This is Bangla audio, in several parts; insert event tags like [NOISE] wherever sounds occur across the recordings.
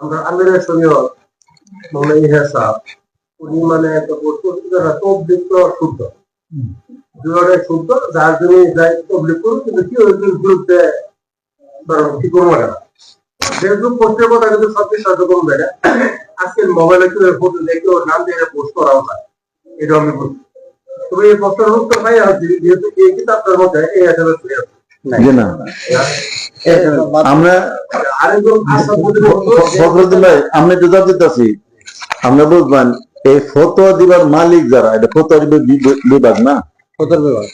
আমরা আমিরের শরীয় মনে ইহাসা উনি মানে একটা পত্রিকাটা তবলিক তো শুদ্ধ দুয়ারে শুদ্ধ যার জন্য যাই তবলিক করুন কিন্তু কি হয়েছে বিরুদ্ধে কি করব না যেহেতু পোস্টের কথা কিন্তু সব বিশ্বাস করবে না আজকের মোবাইলে কেউ ফটো দেখে ওর নাম দিয়ে পোস্ট করা হয় এটা আমি বলছি তবে এই পোস্টের উত্তর পাই যেহেতু এই কিতাবটার মধ্যে এই হিসাবে চলে আসে জি না আমরা ফখরুদ্দিন ভাই আমি তো আমরা বুঝবেন এই ফতোয়া দিবার মালিক যারা এটা ফতোয়া দিবার বি- বিভাগ না?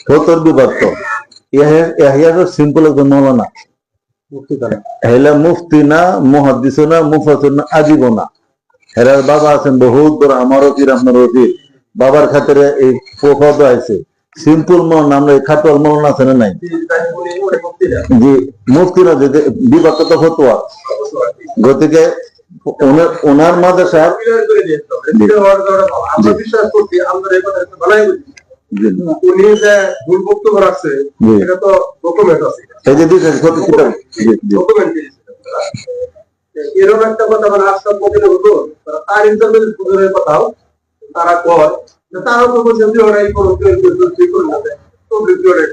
ফতোয়ার বিভাগ। তো। সিম্পল একজন মৌলানা। হেলা মুফতি না মুহাদ্দিস না মুফাসির না আজীব না। হেরার বাবা আছেন বহুত বড় আমারও পীর বাবার খাতিরে এই পদ আছে সিম্পল মন আমরা খাটোয়াল মন আছে নাই? জি মুফতি না যে তো ফতোয়া, গতিকে ওনার আমরা এই কথা মানে তারা কয় যে তারাও তো বলছে যে ওরা এই করো কেউ কেউ কেউ কেউ করে না তো ভিডিওটা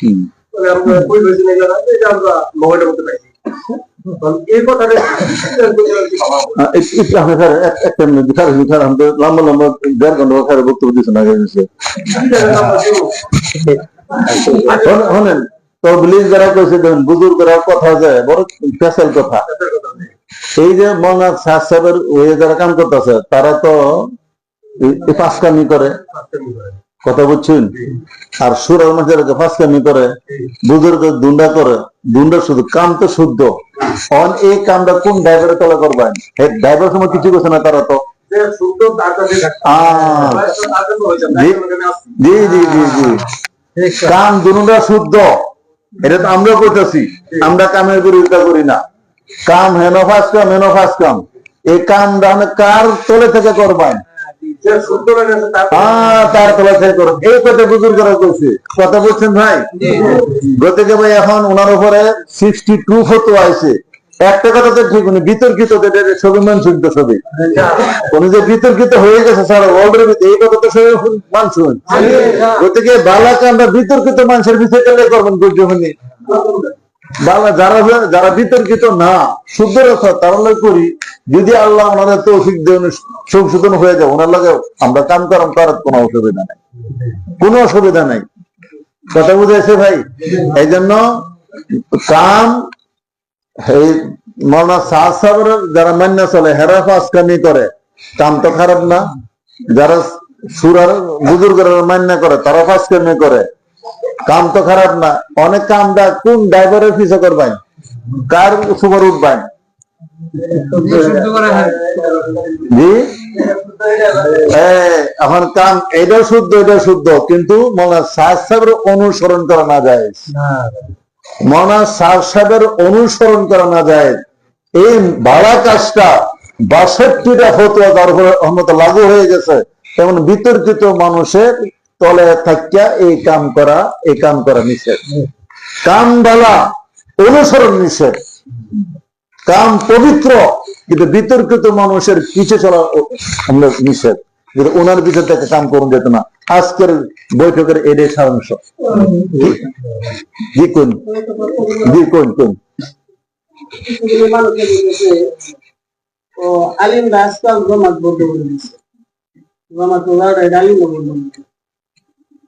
হুম। তাহলে আমরা কই বেশি নেই না যে আমরা মোবাইলের মধ্যে পাইছি। এই কথাটা একটু আমাদের লম্বা লম্বা দেড় ঘণ্টা স্যার বক্তব্য দিচ্ছেন আগে এসে। শোন- শোনেন তবলিগ যারা কইছে দেখুন বুজুর্গরা কথা যায় বড় স্পেশাল কথা। এই যে শাহ সাহেবের ওই যারা কাম করতেছে তারা তো এই- পাঁচকামি করে। কথা বুঝছেন? আর সুরার মাঝে করে বুজুর্গ দুন্ডা করে দুন্ডা শুধু কাম তো শুদ্ধ। অন এই কামটা কোন ড্রাইভারের তলা করবেন? ড্রাইভার সময় কিছু করছে না তারা তো। জি। জি জি জি। কাম শুদ্ধ। এটা তো আমরা করতেছি। আমরা কামের বিরোধিতা করি না। কাম হেন ফাস কাম হেন ফাস কাম এই কাম কার তলে থেকে করবেন? তার তার তলে থেকে করবেন এই কথা বুজুর করা করছে কথা বলছেন ভাই? গতিকে ভাই এখন ওনার উপরে সিক্সটি টু ফটো আছে। একটা কথা তো ঠিক উনি বিতর্কিত ছবি মানসুন তো ছবি। উনি যে বিতর্কিত হয়ে গেছে স্যার অলরেডি এই কথা তো সবাই মানসুন গতিকে বালাকে আমরা বিতর্কিত মানুষের গেলে করবেন বালা যারা যারা বিতর্কিত না, শুদ্ধ রক্ষা তারা করি, যদি আল্লাহ ওনাদের তৌফিক দেন, সংশোধন হয়ে যায় ওনার লাগে আমরা কাম করাম করার কোনো অসুবিধা নাই। কোনো অসুবিধা নাই। কথা বুঝাইছে ভাই? এই জন্য কাম, এই মৌলানা শাহ সাহেবের যারা মান্য চলে, হেরা ফাঁসকানি করে, কাম তো খারাপ না। যারা সুরার, বুজুর্গরা মান্য করে তারা ফাঁসকানি করে। কাম তো খারাপ না। অনেক কামটা কোন ড্রাইভারের পিছে করবেন? কার সুপার উঠবেন? জি? এখন কাম এটাও শুদ্ধ এটাও শুদ্ধ, কিন্তু মৌলানা শাহ সাহেবের অনুসরণ করা না যায়। মৌলানা শাহ সাহেবের অনুসরণ করা না যায়। এই ভাড়া কাজটা বাষট্টিটা ফতুয়া তার উপরে রহমত লাগু হয়ে গেছে। তেমন বিতর্কিত মানুষের তলে থাকিয়া এই কাম করা, এই কাম করা নিষেধ। কাম বালা অনুসরণ নিষেধ। কাম পবিত্র, কিন্তু বিতর্কিত মানুষের পিছে চলা আমরা নিষেধ। কিন্তু ওনার পিছনে থেকে কাম করুন যেত না, আজকের বৈঠকের এটাই সারাংশ জি কোন? জি আলিম বলতে বলেছে জমাত ওরা আলিম বলতে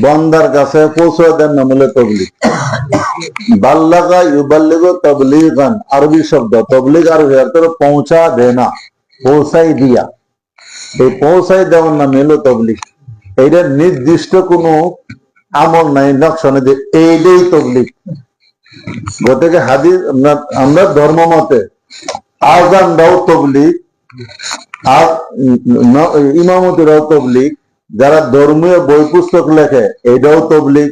বন্দার কাছে পৌঁছে দেন না বলে তবলিগ। বাল্লাগা ইউবাল্লিগ তবলিগান, আরবি শব্দ, তবলিগ আরবি অর্থ পৌঁছা দেনা, পৌঁছাই দিয়া। এই পৌঁছাই দেওয়ার নাম হলো তবলিগ। এইটা নির্দিষ্ট কোনো আমল নাই, নকশনে যে এইটাই গতিকে হাদিস, আমরা ধর্ম মতে আজান দাও তবলিগ, আর ন- ইমামতিরাও তবলিগ যারা ধর্মীয় বই পুস্তক লেখে, এটাও তবলিগ।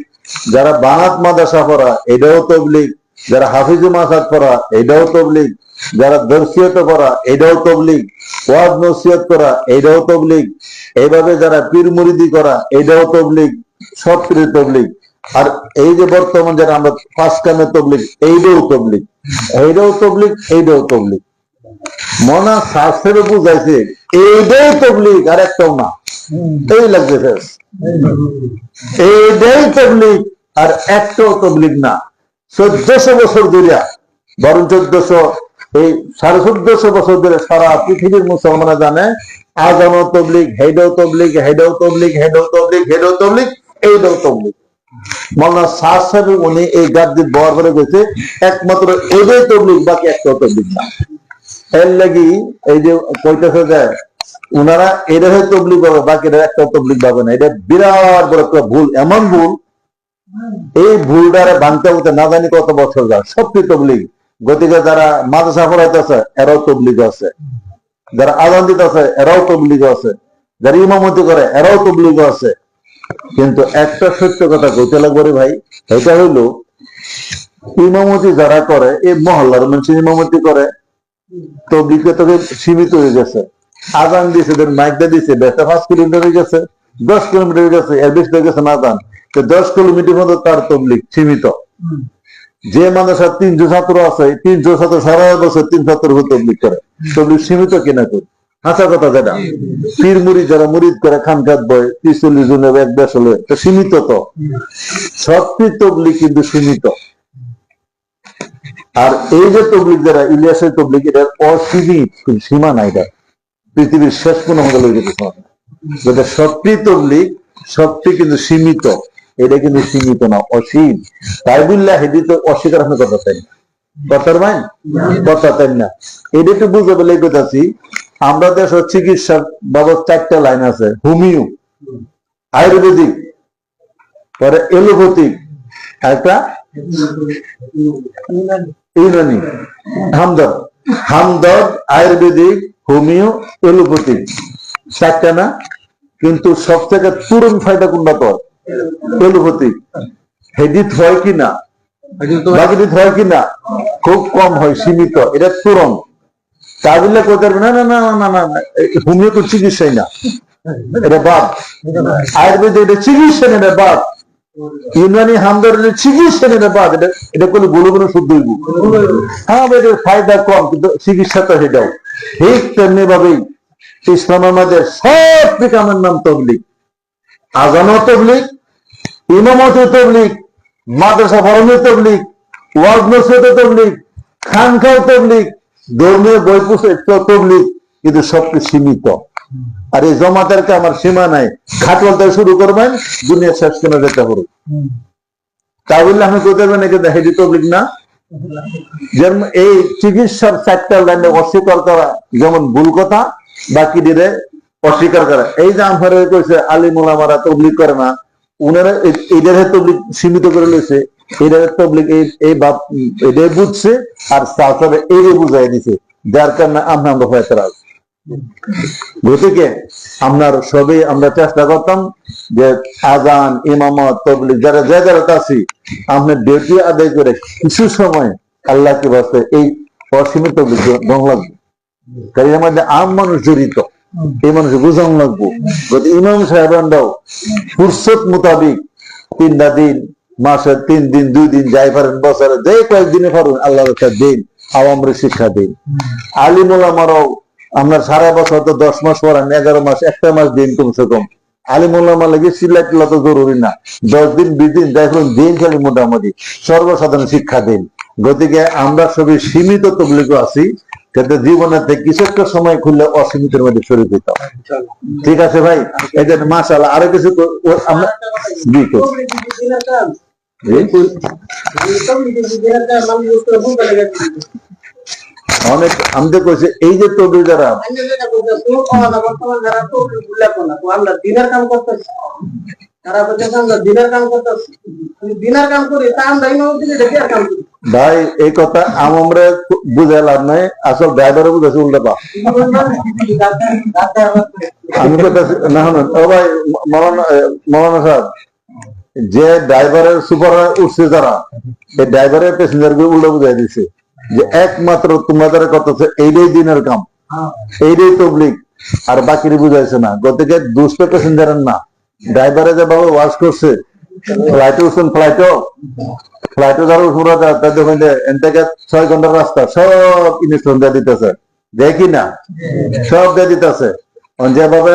যারা বানাত মাদ্রাসা পড়া, এটাও তবলিক যারা হাফিজ মাসাদ পড়া, এটাও তবলিগ। যারা দর্শিয়ত করা এটাও তবলিগ। ওয়াজ নসিহত করা, এটাও তবলিগ। এইভাবে যারা পীর মুরিদি করা, এটাও তবলিগ। সব পীর তবলিগ। আর এই যে বর্তমান যারা আমরা পাঁচ কামে তবলিগ, এইটাও তবলিগ। এইটাও তবলিগ এইটাও তবলিগ। মনা শাস্ত্রে বুঝাইছে এইটাই তবলিগ, আর একটাও না এই লাগছে শেষ এইটাই তবলিগ, আর একটাও তবলিগ না। চোদ্দশো বছর ধরে বরং চোদ্দশো, এই সাড়ে চোদ্দশো বছর ধরে সারা পৃথিবীর মুসলমানরা জানে আজানো তবলিগ, হেডাও তবলিগ হেডাও তবলিগ হেডাও তবলিগ হেডাও তবলিগ এইটাও তবলিগ। মৌলানা শাহ সাহেব উনি এই গাদ্দির বর করে গেছে, একমাত্র এটাই তবলিক বাকি একটাও তবলিগ না। এর লাগি এই যে কইতেছে যে ওনারা তবলিগ পাবে বাকিরা একটা পাবে না। এটা বিরাট বড় একটা ভুল, এমন ভুল, এই ভুলটারে বানতে হতে না জানি কত বছর গতিকে যারা মাদ্রাসা পড়াইতেছে, এরাও আছে। যারা দিতেছে, এরাও তবলিগ আছে। যারা ইমামতি করে, এরাও তবলিগ আছে। কিন্তু একটা সত্য কথা কইতে লাগবে রে ভাই, এটা হইল, ইমামতি যারা করে, এই মহল্লার মানুষ ইমামতি করে তবলিগে তোকে সীমিত হয়ে গেছে। আজান দিয়েছে ধর মাইকটা দিয়েছে বেসা পাঁচ কিলোমিটার হয়ে গেছে, দশ কিলোমিটার হয়ে গেছে এর বেশি হয়ে গেছে না তো দশ কিলোমিটার মধ্যে তার তবলিগ সীমিত। যে মানুষের তিনশো ছাত্র আছে তিনশো ছাত্র সারা বছর তিন ছাত্র তবলিগ করে। তবলিগ সীমিত কিনা করি হাসা কথা যেটা। পীর মুড়ি যারা মুড়িদ করে, খান খাত বয়, ত্রিশ চল্লিশ জনের এক দেশ হলে তো সীমিত তো। সত্যি তবলিগ কিন্তু সীমিত। আর এই যে তবলিগ যারা, ইলিয়াসের তবলিগ এটার অসীমিত সীমা নাই এটা পৃথিবীর শেষ কোনো মধ্যে লই যেতে যেটা সত্যি তবলিগ সত্যি কিন্তু সীমিত। এটা কিন্তু সীমিত না, অসীম। তাই বললে হেদি তো অস্বীকার আপনি কথা না কথার মাইন কথা তাই না। এটা কথাছি আমরা দেশ বাবদ চারটা লাইন আছে। হোমিও, আয়ুর্বেদিক, পরে এলোপ্যাথিক একটা? Unani Hamdard Hamdard, ayurvedic, homeo, allopathic. চারটা না কিন্তু সব থেকে তুরন্ত ফায়দা কোনটা তো এলোপ্যাথিক। হেডিত হয় কি না? বাকিদিত হয় কি না? খুব কম হয়, সীমিত। এটা তুরন্ত তা বললে কই পারবে না না না না না না হোমিও তো চিকিৎসাই না। এটা বাদ। আয়ুর্বেদিক এটা চিকিৎসা না, এটা বাদ। ইউনানি হামদারের চিকিৎসা নেবে বাদ এটা এটা কোনো গুলো কোনো শুদ্ধ হইব হ্যাঁ এটার ফায়দা কম, কিন্তু চিকিৎসা তো সেটাও। ঠিক তেমনি ভাবেই ইসলাম আমাদের সব বিকামের নাম তবলিক আজানো তবলিক ইমামত তবলিক মাদ্রাসা ফরমের তবলিক ওয়াজ নসিহত তবলিক খানখাও তবলিক ধর্মীয় পুস্তক তবলিক কিন্তু সবকিছু সীমিত। আর এই জমাতের আমার সীমা নাই। খাটল থেকে শুরু করবেন, দুনিয়া শেষ কেন যেতে পারো তা বললে আমি কোথায় পারবেন একে হেডি তবলিক না? এই চিকিৎসার চারটা লাইনে অস্বীকার করা যেমন ভুল কথা, বাকি দিলে অস্বীকার করা। এই যে আমার কইছে আলিম ওলামারা তবলিক করে না, উনারা এদের তবলিক সীমিত করে লইছে। এদের তবলিক এই বাপ এদের বুঝছে, আর সাথে এই বুঝাই দিছে। যার কারণে আমরা আমরা আছি [LAUGHS] গতিকে আপনার সবই আমরা চেষ্টা করতাম যে আজান, ইমামত তবলিক যারা যে যারা আছি আপনার ডিউটি আদায় করে কিছু সময় আল্লাহকে বাস্তে এই অসীমিত লাগবে। কারণ আম মানুষ জড়িত, এই মানুষ বুঝানো লাগবো। ইমাম সাহেবানরাও ফুরসত মোতাবিক তিনটা দিন, মাসের তিন দিন, দুই দিন যাই পারেন, বছরে যে কয়েকদিনে পারেন আল্লাহ দিন শিক্ষা দিন। আলিমুলামারাও আমরা সারা বছর তো দশ মাস পড়ান এগারো মাস একটা মাস দিন কমসে কম আলিমুল্লামা লাগে সিলাই টিলা তো জরুরি না দশ দিন বিশ দিন দেখুন দিন খালি মোটামুটি সর্বসাধারণ শিক্ষা দিন গতিকে আমরা সবই সীমিত তবলিগ আছি কিন্তু জীবনের থেকে কিছু একটা সময় খুললে অসীমিতের মধ্যে শরীর দিতাম ঠিক আছে ভাই এই জন্য মাসাল আরও কিছু আমরা জি অনেক আমাদের কইছে, এই যে তবলিগ যারা ভাই, এই কথা আমরা বুঝে লাভ নাই, আসল উল্টা পা আমি না ভাই মৌলানা সাহেব, যে ড্রাইভারের সুপার উঠছে যারা, এই ড্রাইভারের প্যাসেঞ্জারগুলো উল্টা বুঝাই দিছে। যে একমাত্র তোমাদের কথা এইটাই দিনের কাম। এইটাই তবলিক আর বাকির বুঝাইছে না। গতিকে দুষ্ট প্যাসেঞ্জারের না ড্রাইভারে যে বাবা ওয়াশ করছে ফ্লাইটে উঠছেন ফ্লাইটও ফ্লাইটে যারা উঠবো তাদের দেখুন যে এন থেকে ছয় ঘণ্টার রাস্তা সব ইনস্টল দিয়ে দিতেছে। দেখি না? সব দিয়ে দিতেছে। যেভাবে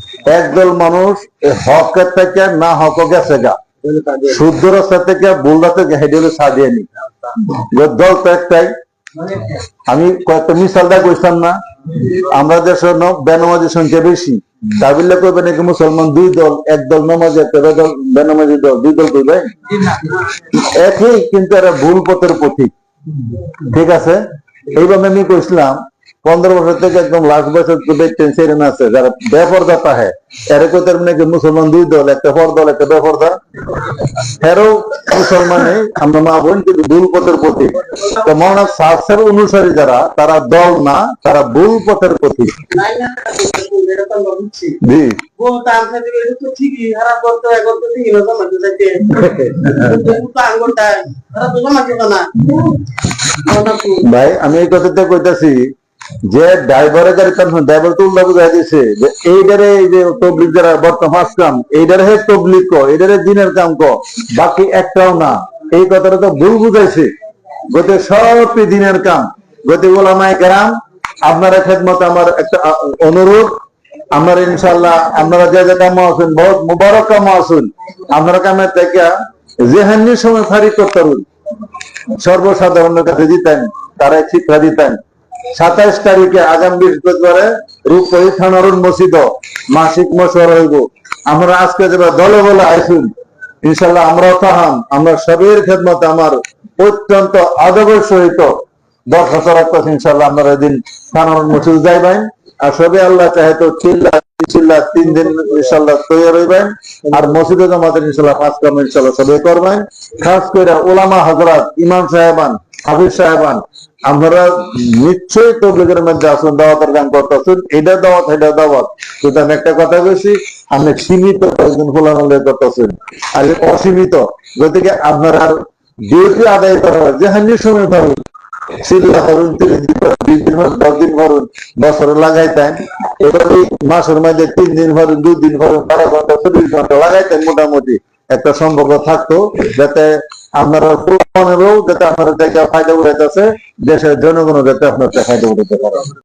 এক দল মানুষ হকের থেকে না হক গেছে গা শুদ্ধ রাস্তা থেকে ভুল রাস্তা হেঁটে হলে সাজিয়ে নি দল তো একটাই। আমি কয়েকটা মিসালটা কইতাম না, আমরা দেশে বেনামাজির সংখ্যা বেশি। তাই বললে কইবে নাকি মুসলমান দুই দল, এক দল নামাজি দল বেনামাজি দল, দুই দল কইবে? একই, কিন্তু এরা ভুল পথের প্রতীক ঠিক আছে? এইভাবে আমি কইছিলাম পনেরো বছর থেকে একদম লাস্ট বছর টেনশন আছে, যারা বেপরদা তাহে এর কোথায় নাকি মুসলমান দুই দল, একটা ফর দল একটা বেপরদা। এরও মুসলমানে আমরা মা বোন কিন্তু ভুল পথের প্রতীক তো মৌলানা সাহসের অনুসারী যারা, তারা দল না, তারা ভুল পথের প্রতীক নাই না এটা তো আমরা বুঝছি জি। ও তার সাথে এটা তো ঠিকই খারাপ করতে হয় করতে ঠিকই না জমা দিতে কিন্তু আঙ্গুরটা খারাপ তো জমা দিত না ওটা তো ভাই, আমি এই কথাটা কইতাছি যে ড্রাইভারের গাড়ি তার ড্রাইভার তো উল্টা বুঝাই দিছে যে এইটারে এই যে তবলিক যারা বর্তমান কাম এইটারে হে তবলিক ক এইটারে দিনের কাম ক, বাকি একটাও না। এই কথাটা তো ভুল বুঝাইছে। গতে সবই দিনের কাম। গতে ওলামায় গ্রাম আপনারা খেদমত, আমার একটা অনুরোধ। আপনারা ইনশাল্লাহ আপনারা যে যে কাম আছেন, বহুত মুবারক কাম আছেন, আপনারা কামের থেকে জেহান্নির সময় ফারি করতে সর্বসাধারণের কাছে দিতেন তারা শিক্ষা দিতেন। সাতাইশ তারিখে আগামী বৃহস্পতিবারে রূপহী থানারুন মসজিদ, মাসিক মশওয়ার হইব। আমরা আজকে যাবে দলে বলে আইসুন ইনশাল্লাহ আমরাও তাহাম, আমরা সবের খেদমতে আমার অত্যন্ত আদবের সহিত দরখাস্ত রাখতেছি ইনশাল্লাহ আমরা এদিন আর সবে আল্লাহ চাহে তো চিল্লা চিল্লা তিন দিন ইনশাল্লাহ তৈরি আর মসজিদে জমাতের ইনশাল্লাহ পাঁচ কাম ইনশাল্লাহ সবে করবেন খাস করে ওলামা হজরত ইমাম সাহেবান, হাফিজ সাহেবান আমরা নিশ্চয়ই তবলিগের মধ্যে আসুন দাওয়াতের গান করতেছেন, এটা দাওয়াত এটা দাওয়াত। কিন্তু আমি একটা কথা বলছি, আপনি সীমিত কয়েকজন ফোলানলে করতেছেন। আর অসীমিত গতিকে আপনার ডিউটি আদায় করা হয়, যে হানি সময় পাবেন করুন তিরিশ দিন বিশ দিন করুন দশ দিন করুন বছরে লাগাইতেন। এবার মাসের মধ্যে তিন দিন করুন দুই দিন করুন বারো ঘণ্টা, চব্বিশ ঘণ্টা লাগাইতেন মোটামুটি। একটা সম্পর্ক থাকতো যাতে আপনারা যাতে আপনারা ফায়দা উঠাইতেছে, দেশের জনগণও যাতে আপনার ফায়দা উঠাতে পারে।